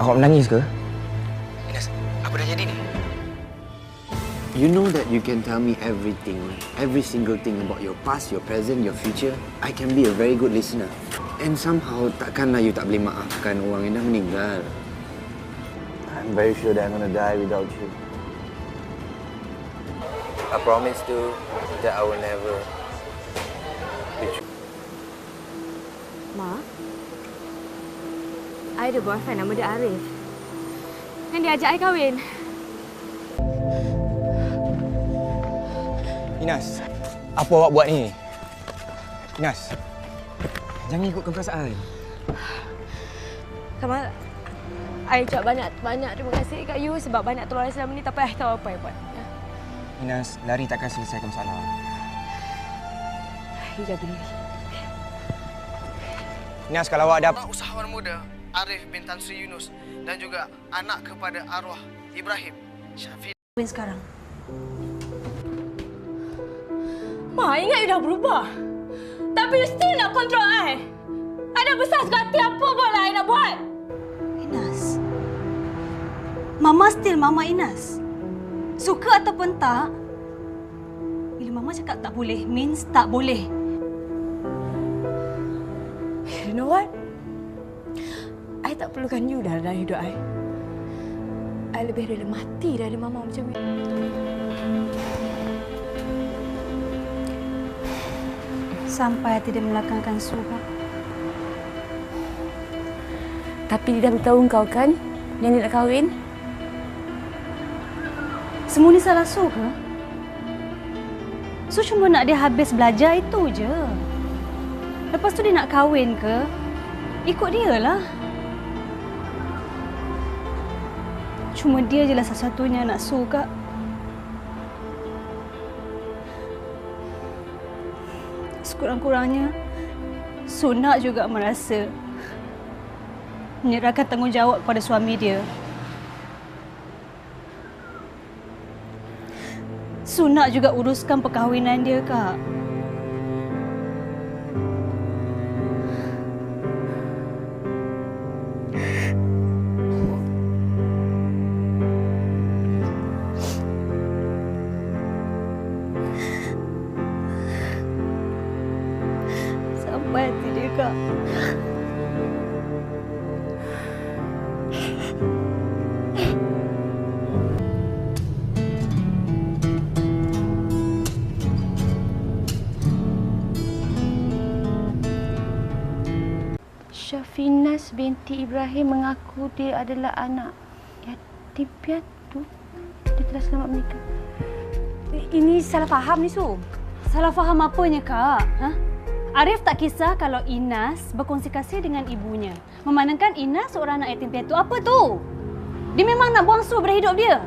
Awak menangis ke? Ines, apa dah jadi ni? You know that you can tell me everything, every single thing about your past, your present, your future. I can be a very good listener. And somehow, takkanlah you tak boleh maafkan orang yang dah meninggal. I'm very sure that I'm gonna die without you. I promise to that I will never betray. Ma, I ada boyfriend nama dia Arif. Dan dia ajak I kahwin. Inas, apa awak buat ni? Inas, jangan ikutkan perasaan. Kamal, I ucap banyak-banyak terima kasih kat you sebab banyak tolong I selama ni tapi I tahu apa I buat. Ya. Inas, lari takkan selesaikan masalah. You jaga diri. Inas, kalau awak ada... Anak usahawan muda Arif bin Tan Sri Yunus dan juga anak kepada arwah Ibrahim Syafiq Win sekarang. Ma, ingat you dah berubah. Tapi you still nak control I. Ada besar sekali apa pun lah I nak buat. Inas. Mama still Mama Inas. Suka ataupun tak, bila Mama cakap tak boleh, means tak boleh. You know what? Tak perlukan you dah dalam hidup I. I lebih rela mati dari mama macam ni. Sampai tidak melakukan surat. Tapi dia dah beritahu kau kan yang dia nak kahwin? Semua ni salah Su ke? Su cuma nak dia habis belajar itu je. Lepas tu dia nak kahwin ke? Ikut dia lah. Cuma dia je lah satu-satunya anak Su kak. Sekurang-kurangnya, Su nak juga merasa menyerahkan tanggungjawab kepada suami dia. Su nak juga uruskan perkahwinan dia, Kak. Hati dia, Kak. Syafinas binti Ibrahim mengaku dia adalah anak yatim piatu. Dia telah selamat menikah. Ini salah faham ni Su. Salah faham apanya, Kak? Ha? Arif tak kisah kalau Inas berkongsi kasih dengan ibunya. Memandangkan Inas seorang anak yatim piatu. Apa tu? Dia memang nak buang Su dari hidup dia.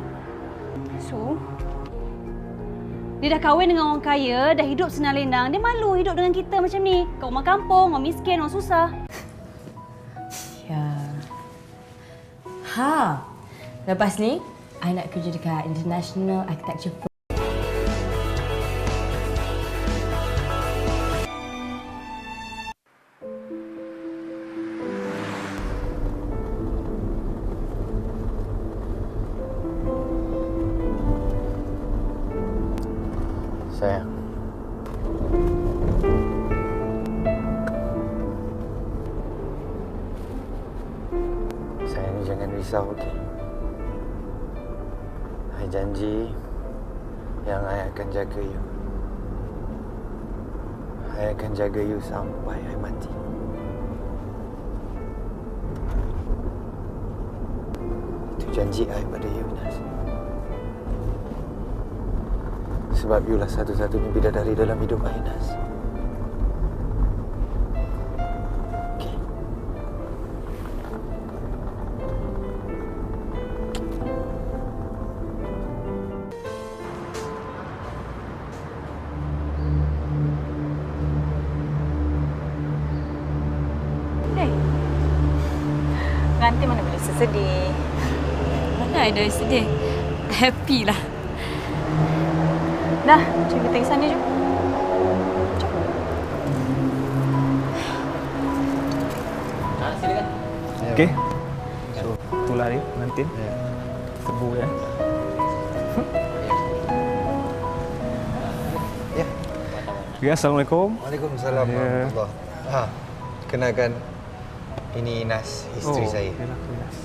Su, dia dah kahwin dengan orang kaya, dah hidup senang lenang. Dia malu hidup dengan kita macam ni. Kat rumah kampung, orang miskin, orang susah. Ya. Ha. Lepas ni, I nak kerja dekat International Architecture. Sayang. Sayang jangan risau, okey? I janji yang I akan jaga you. I akan jaga you sampai I mati. Itu janji I pada you, Sebab you lah satu-satunya bidadari dalam hidup mana boleh sesedih. Mana ada sedih. Happy lah. Dah, jom kita pergi sana jom. Okey? So, Oh, itulah dia pengantin. Ya. Tebu ya. Ya. Ya, Assalamualaikum. Waalaikumsalam Ya. warahmatullahi Ha, kenalkan ini Inas, isteri oh, saya. yalah, Puan Inas.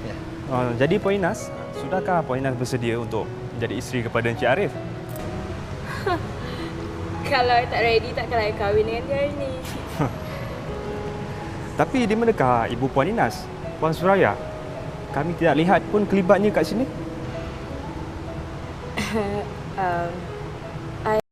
Ya. Oh, jadi Puan Inas, sudahkah Puan Inas bersedia untuk menjadi isteri kepada Encik Arif? Kalau I tak ready, takkan I kahwin dengan dia hari ni. Tapi di manakah ibu Puan Inas? Puan Suraya? Kami tidak lihat pun kelibatnya kat sini. um,